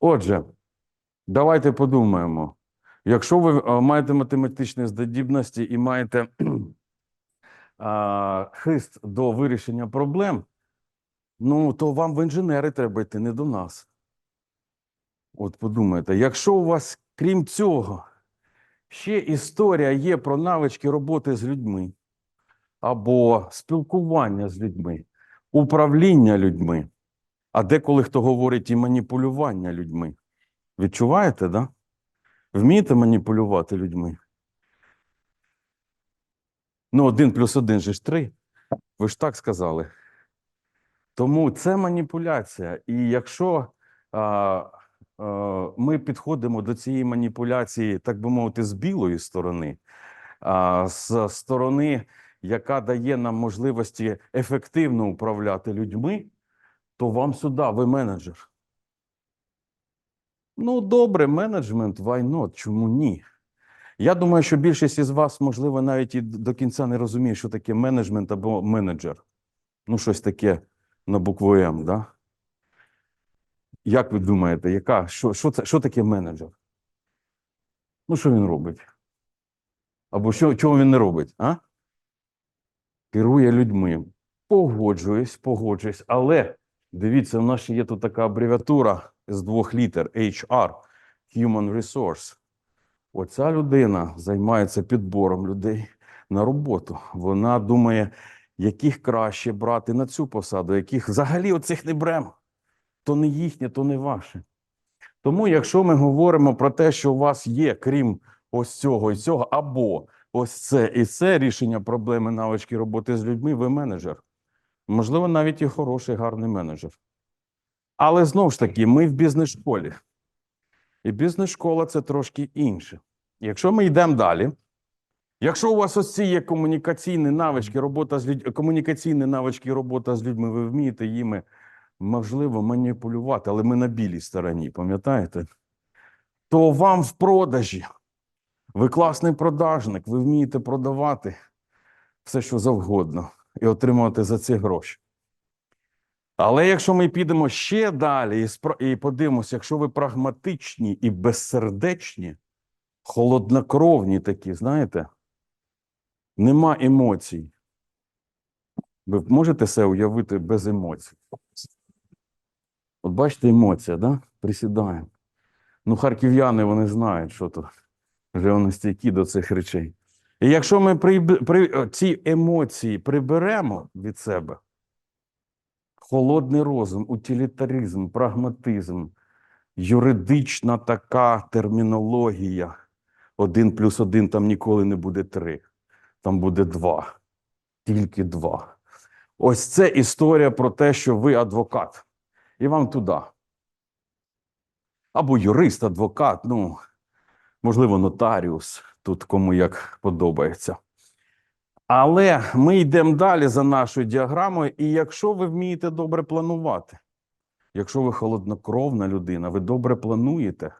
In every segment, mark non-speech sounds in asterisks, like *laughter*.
Отже, давайте подумаємо. Якщо ви е, маєте математичні здібності і маєте *clears throat* хист до вирішення проблем, ну то вам в інженери треба йти, не до нас. От подумайте, якщо у вас, крім цього, ще історія є про навички роботи з людьми або спілкування з людьми, управління людьми, а деколи хто говорить і маніпулювання людьми. Відчуваєте, да? Вмієте маніпулювати людьми? Ну, один плюс один же ж три. Ви ж так сказали. Тому це маніпуляція. І якщо а, а, ми підходимо до цієї маніпуляції, так би мовити, з білої сторони, а, з сторони, яка дає нам можливості ефективно управляти людьми, то вам сюди, ви менеджер. Ну, добре, менеджмент, why not? Чому ні? Я думаю, що більшість із вас, можливо, навіть і до кінця не розуміє, що таке менеджмент або менеджер. Ну, щось таке на букву М, да? Як ви думаєте, яка, що, що, це, що таке менеджер? Ну, що він робить? Або що, чого він не робить? А? Керує людьми. Погоджуюсь, погоджуюсь. Але дивіться, в нас ще є тут така абревіатура з двох літер HR Human Resource. Оця людина займається підбором людей на роботу. Вона думає, яких краще брати на цю посаду, яких взагалі оцих не бремо. То не їхнє, то не ваше. Тому, якщо ми говоримо про те, що у вас є, крім ось цього і цього, або ось це і це рішення проблеми навички роботи з людьми, ви менеджер. Можливо, навіть і хороший, гарний менеджер. Але знову ж таки, ми в бізнес-школі. І бізнес-школа це трошки інше. Якщо ми йдемо далі, якщо у вас ось ці є комунікаційні навички, робота з людьми, комунікаційні навички, робота з людьми, ви вмієте їми, можливо, маніпулювати, але ми на білій стороні, пам'ятаєте? То вам в продажі. Ви класний продажник, ви вмієте продавати все, що завгодно, і отримувати за це гроші. Але якщо ми підемо ще далі і, подивимося, якщо ви прагматичні і безсердечні, холоднокровні такі, знаєте, нема емоцій. Ви можете себе уявити без емоцій? От бачите, емоція, да? Присідаємо. Ну, харків'яни вони знають, що тут вже вони стійкі до цих речей. І якщо ми при, при, ці емоції приберемо від себе, холодний розум, утилітаризм, прагматизм, юридична така термінологія. Один плюс один там ніколи не буде три, там буде два, тільки два. Ось це історія про те, що ви адвокат, і вам туди. Або юрист, адвокат, ну, можливо, нотаріус, тут кому як подобається. Але ми йдемо далі за нашою діаграмою, і якщо ви вмієте добре планувати, якщо ви холоднокровна людина, ви добре плануєте,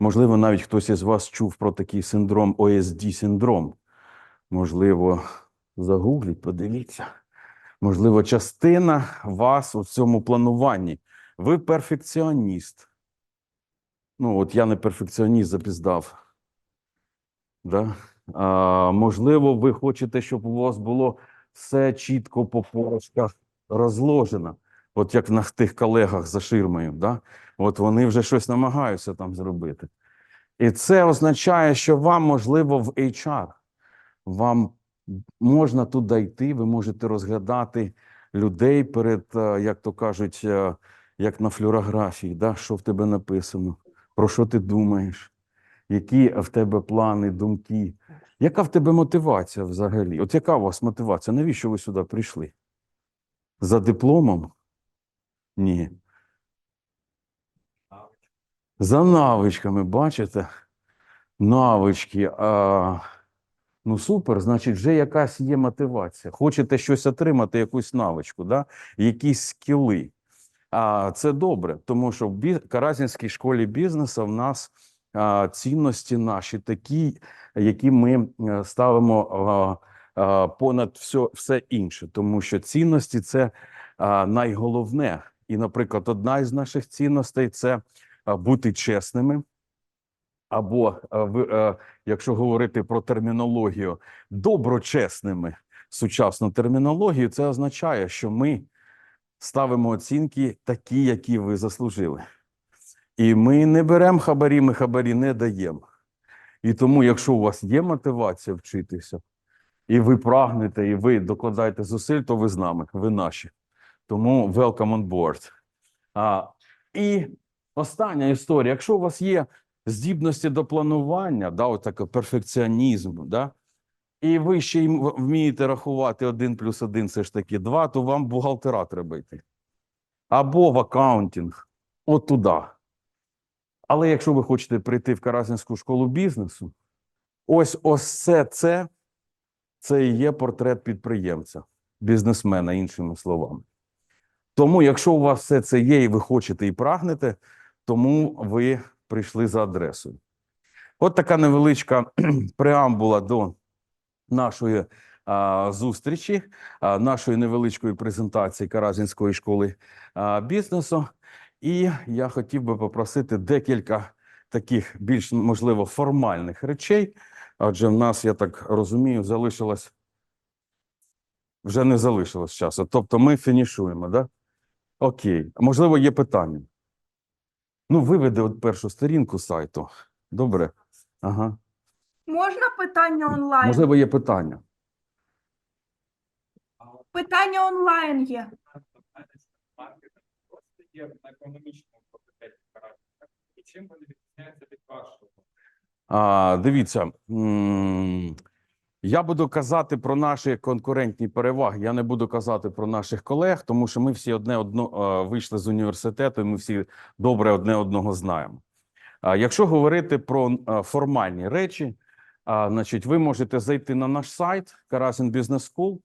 можливо, навіть хтось із вас чув про такий синдром ОСД-синдром. Можливо, загугліть, подивіться. Можливо, частина вас у цьому плануванні. Ви перфекціоніст. Ну, от я не перфекціоніст запіздав. Да? А, можливо, ви хочете, щоб у вас було все чітко по полочках розложено. От як на тих колегах за ширмою. Да? От вони вже щось намагаються там зробити. І це означає, що вам, можливо, в HR, вам можна туди йти, ви можете розглядати людей перед, е, як то кажуть, е, як на флюорографії, да? що в тебе написано, про що ти думаєш, які в тебе плани, думки. Яка в тебе мотивація взагалі? От яка у вас мотивація? Навіщо ви сюди прийшли? За дипломом? Ні. За навичками, бачите? Навички. А, ну, супер, значить, вже якась є мотивація. Хочете щось отримати, якусь навичку, да? якісь скіли. А це добре, тому що в бі... Каразінській школі бізнесу в нас цінності наші такі, які ми е, ставимо понад все, все інше, тому що цінності це найголовне. І, наприклад, одна із наших цінностей це бути чесними, або, якщо говорити про термінологію, доброчесними. Сучасну термінологію, це означає, що ми ставимо оцінки такі, які ви заслужили. І ми не беремо хабарі, ми хабарі не даємо. І тому, якщо у вас є мотивація вчитися, і ви прагнете, і ви докладаєте зусиль, то ви з нами, ви наші. Тому welcome on board. А, і остання історія. Якщо у вас є здібності до планування, да, отаке перфекціонізм, да, і ви ще й вмієте рахувати один плюс один, все ж таки два, то вам бухгалтера треба йти. Або в акаунтинг, от туди. Але якщо ви хочете прийти в Каразінську школу бізнесу, ось ось це, це, це і є портрет підприємця, бізнесмена, іншими словами. Тому, якщо у вас все це є, і ви хочете і прагнете, тому ви прийшли за адресою. От така невеличка *clears throat* преамбула до нашої а, зустрічі, а, нашої невеличкої презентації Каразінської школи а, бізнесу. І я хотів би попросити декілька таких більш можливо формальних речей, адже в нас, я так розумію, залишилось вже не залишилось часу. Тобто ми фінішуємо, да? Окей. Можливо, є питання. Ну, виведи от першу сторінку сайту. Добре. Ага. Можна питання онлайн? Можливо, є питання. Питання онлайн є. Є на економічному факультеті. І чим вони відрізняються від вашого? А, дивіться, я буду казати про наші конкурентні переваги. Я не буду казати про наших колег, тому що ми всі одне одно вийшли з університету, і ми всі добре одне одного знаємо. А якщо говорити про формальні речі, а, значить, ви можете зайти на наш сайт Карасин Business School.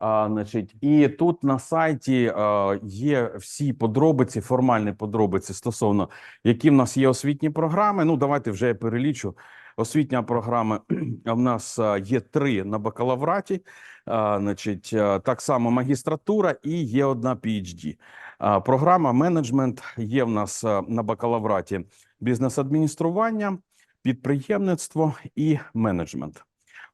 А, значить, і тут на сайті а, є всі подробиці, формальні подробиці стосовно які в нас є освітні програми. Ну, давайте вже я перелічу. Освітня програма *clears throat* в нас є три на бакалавраті, а, значить, так само магістратура і є одна PhD. А, Програма менеджмент є в нас на бакалавраті бізнес-адміністрування, підприємництво і менеджмент.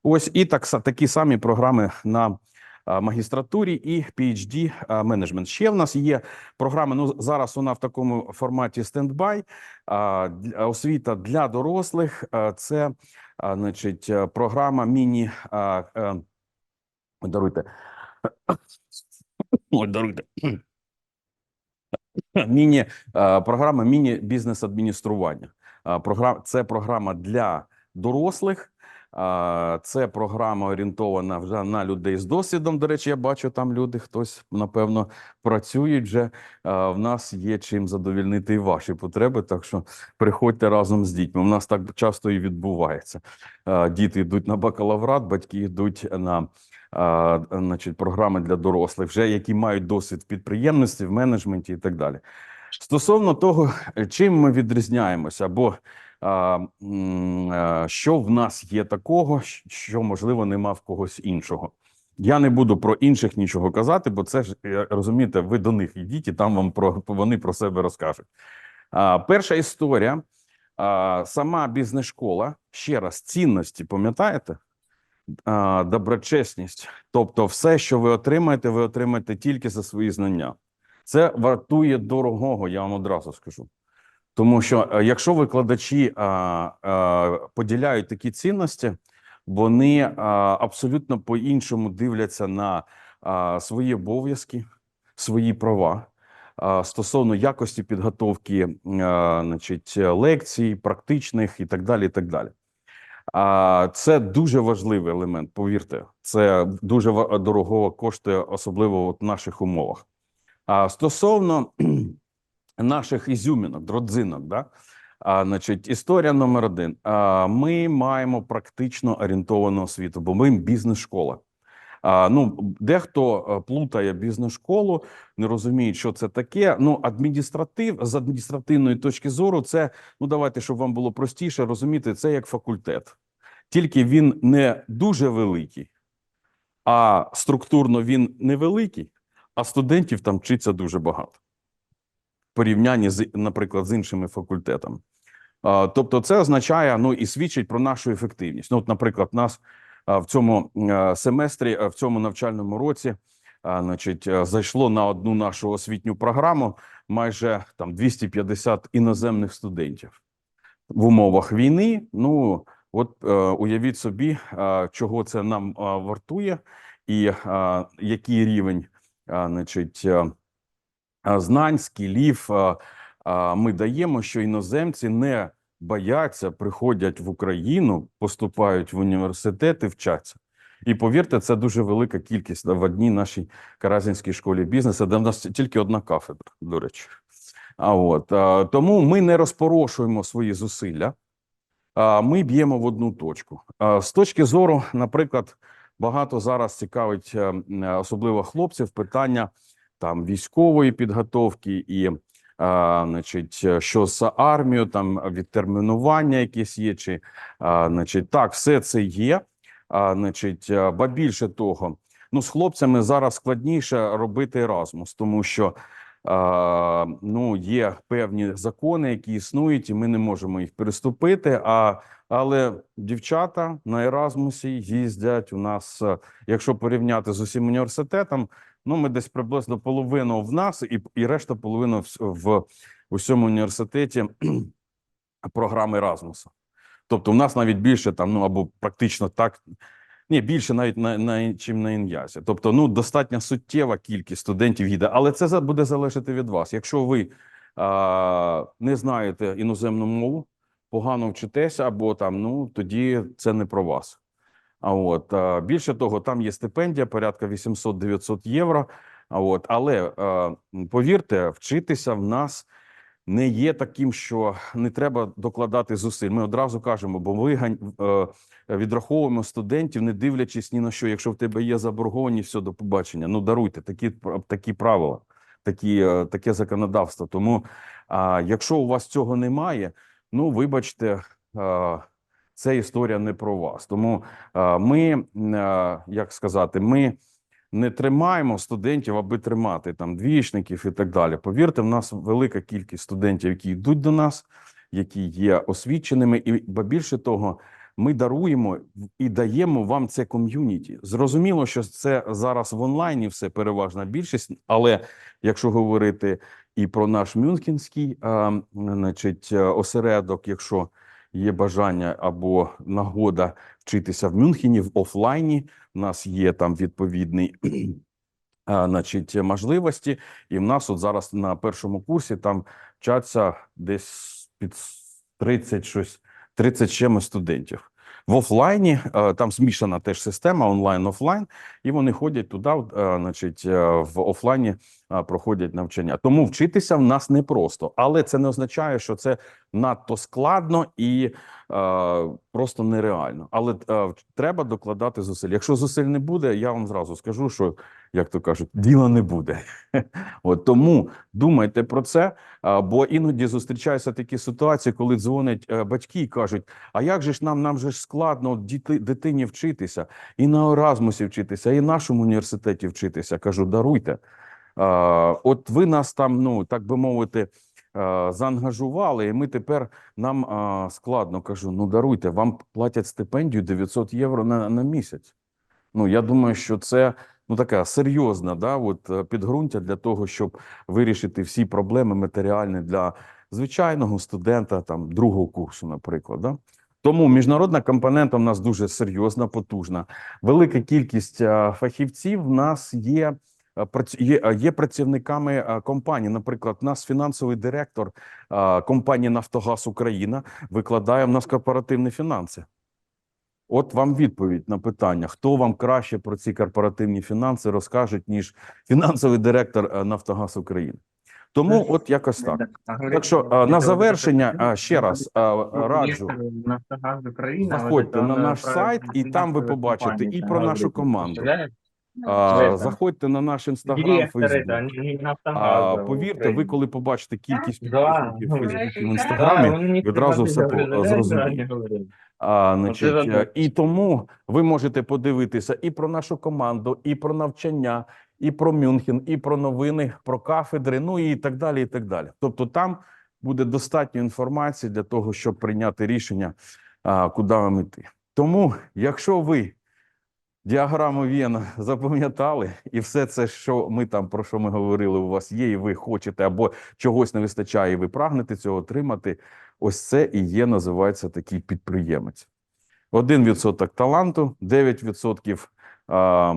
Ось і так такі самі програми на магістратурі і PhD менеджмент. Ще в нас є програми. Ну зараз вона в такому форматі стендбай. Освіта для дорослих це значить е, програма міні. е, Даруйте. Ой, даруйте. *coughs* *coughs* Міні е, програма міні бізнес адміністрування. Програма це програма для дорослих. Це програма орієнтована вже на людей з досвідом. До речі, я бачу там люди, хтось напевно працюють вже. В нас є чим задовільнити і ваші потреби. Так що приходьте разом з дітьми. У нас так часто і відбувається. Діти йдуть на бакалаврат, батьки йдуть на значить, програми для дорослих, вже які мають досвід в підприємності, в менеджменті і так далі. Стосовно того, чим ми відрізняємося, або що в нас є такого, що можливо нема в когось іншого. Я не буду про інших нічого казати, бо це ж е, розумієте, ви до них йдіть, і там вам про вони про себе розкажуть. А, перша історія. А, сама бізнес-школа, ще раз, цінності, пам'ятаєте? Доброчесність. Тобто, все, що ви отримаєте, ви отримаєте тільки за свої знання. Це вартує дорогого, я вам одразу скажу. Тому що е, якщо викладачі а, а, поділяють такі цінності, вони а, абсолютно по-іншому дивляться на а, свої обов'язки, свої права а, стосовно якості підготовки а, значить, лекцій, практичних і так далі. І так далі. А це дуже важливий елемент, повірте. Це дуже дорого коштує, особливо в наших умовах. А стосовно *clears throat* наших ізюмінок, родзинок, да? а, значить, історія номер один. А, ми маємо практично орієнтовану освіту, бо ми бізнес-школа. А, ну, дехто е, плутає бізнес-школу, не розуміє, що це таке. Ну, адміністратив з адміністративної точки зору, це ну давайте, щоб вам було простіше розуміти, це як факультет. Тільки він не дуже великий, а структурно він невеликий, а студентів там вчиться дуже багато. в порівнянні з, наприклад, з іншими факультетами. Тобто, це означає ну і свідчить про нашу ефективність. Ну, от, наприклад, нас в цьому семестрі, в цьому навчальному році, значить, зайшло на одну нашу освітню програму майже там 250 іноземних студентів в умовах війни. Ну от е, уявіть собі, чого це нам вартує, і який рівень значить, е, знань, скілів ми даємо, що іноземці не бояться, приходять в Україну, поступають в університети, вчаться. І повірте, це дуже велика кількість в одній нашій Каразінській школі бізнесу, де в нас тільки одна кафедра, до речі. А от тому ми не розпорошуємо свої зусилля, ми б'ємо в одну точку. З точки зору, наприклад, багато зараз цікавить, е, е, особливо хлопців, питання там військової підготовки і, а, значить, е, що з армією, там відтермінування якісь є, чи а, значить, так, все це є. А, значить, ба більше того, ну з хлопцями зараз складніше робити Erasmus, тому що ну, є певні закони, які існують, і ми не можемо їх переступити. А, але дівчата на Еразмусі їздять у нас, е, якщо порівняти з усім університетом, ну ми десь приблизно половину в нас, і, і решта половина в, в усьому університеті *clears throat* програми Еразмуса. Тобто, у нас навіть більше там, ну або практично так. Ні, більше навіть на, на чим на ін'язі. Тобто, ну достатньо суттєва кількість студентів їде, але це буде залежати від вас. Якщо ви а, не знаєте іноземну мову, погано вчитеся, або там, ну тоді це не про вас. А от а, більше того, там є стипендія, порядка 800-900 євро. А от, але а, повірте, вчитися в нас не є таким, що не треба докладати зусиль. Ми одразу кажемо, бо ми е, відраховуємо студентів, не дивлячись ні на що. Якщо в тебе є заборгованість, все, до побачення. Ну даруйте такі, такі правила, такі, е, таке законодавство. Тому а, якщо у вас цього немає, ну вибачте, е, це історія не про вас. Тому ми, як сказати, ми не тримаємо студентів, аби тримати там двічників і так далі. Повірте, в нас велика кількість студентів, які йдуть до нас, які є освіченими, і ба більше того, ми даруємо і даємо вам це ком'юніті. Зрозуміло, що це зараз в онлайні все переважна більшість, але якщо говорити і про наш мюнхенський, а, значить, е, осередок, якщо є бажання або нагода вчитися в Мюнхені в офлайні, у нас є там відповідний. Значить, можливості, і в нас от зараз на першому курсі там вчаться десь під 30 щось 30 з чимось студентів. В офлайні е, там змішана теж система онлайн-офлайн, і вони ходять туди, е, значить, е, в офлайні проходять навчання. Тому вчитися в нас непросто, але це не означає, що це надто складно і просто нереально. Але треба докладати зусиль. Якщо зусиль не буде, я вам зразу скажу, що як то кажуть, діла не буде. *laughs* От тому думайте про це. Бо іноді зустрічаються такі ситуації, коли дзвонять е, батьки і кажуть: а як же ж нам, нам же ж складно дитині вчитися, і на Еразмусі вчитися, і в нашому університеті вчитися. Кажу, даруйте. От ви нас там, ну так би мовити, заангажували, і ми тепер нам а, складно кажу: ну даруйте, вам платять стипендію 900 євро на, на місяць. Ну я думаю, що це ну така серйозна, да, от е, підґрунтя для того, щоб вирішити всі проблеми матеріальні для звичайного студента там другого курсу, наприклад. Да? Тому міжнародна компонента в нас дуже серйозна, потужна. Велика кількість е, фахівців в нас є. е, Є, є працівниками компанії. Наприклад, у нас фінансовий директор компанії Нафтогаз Україна викладає в нас корпоративні фінанси. От вам відповідь на питання: хто вам краще про ці корпоративні фінанси розкаже, ніж фінансовий директор е, Нафтогаз України. Тому, от якось так. Так що на завершення ще раз раджу. Заходьте на наш сайт, і там ви побачите і про нашу команду. А, заходьте на наш інстаграм, повірте, ви коли побачите кількість підписників в Фейсбуці в інстаграмі, відразу все зрозумієте. А, значить, е, і тому ви можете подивитися і про нашу команду, і про навчання, і про Мюнхен, і про новини, про кафедри, ну і так далі. І так далі. Тобто, там буде достатньо інформації для того, щоб прийняти рішення, а, куди вам іти. Тому, якщо ви діаграму Вєна запам'ятали, і все це, що ми там про що ми говорили, у вас є, і ви хочете або чогось не вистачає, і ви прагнете цього отримати. Ось це і є, називається такий підприємець. 1% таланту, 9% а,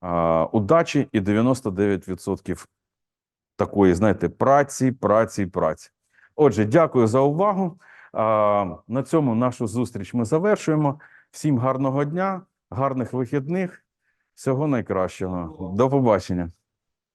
а, удачі і 99% такої, знаєте, праці, праці, праці. Отже, дякую за увагу. А, на цьому нашу зустріч ми завершуємо. Всім гарного дня, гарних вихідних, всього найкращого. До побачення.